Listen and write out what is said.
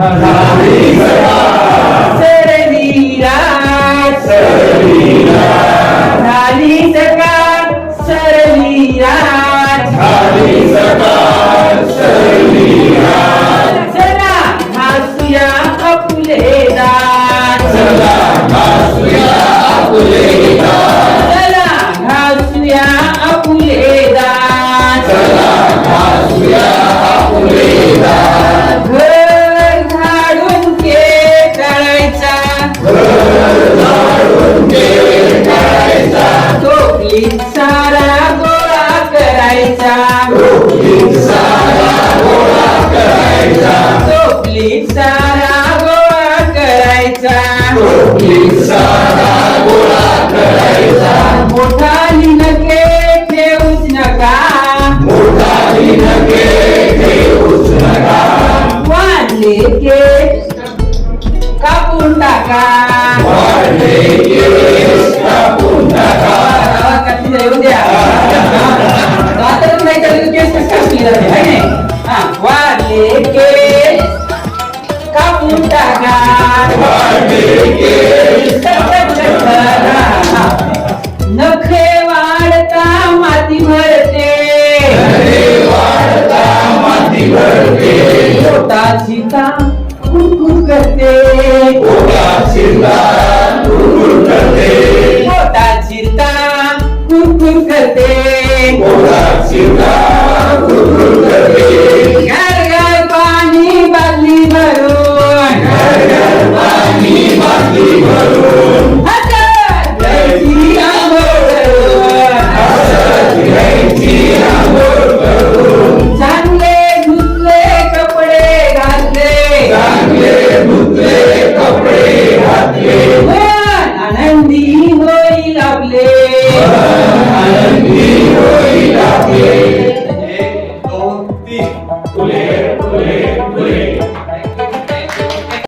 آمين सारा गोळा करायचा सारा गोळा करायचा टोपली सारा गोळा करायचा तो सारा गोळा करायचा मोठा लिनके ठेवूच नका मोठा लिनके ठेवूच नका वाढले के कापून टाका वाढले के कापून टाका 感觉有点。Kule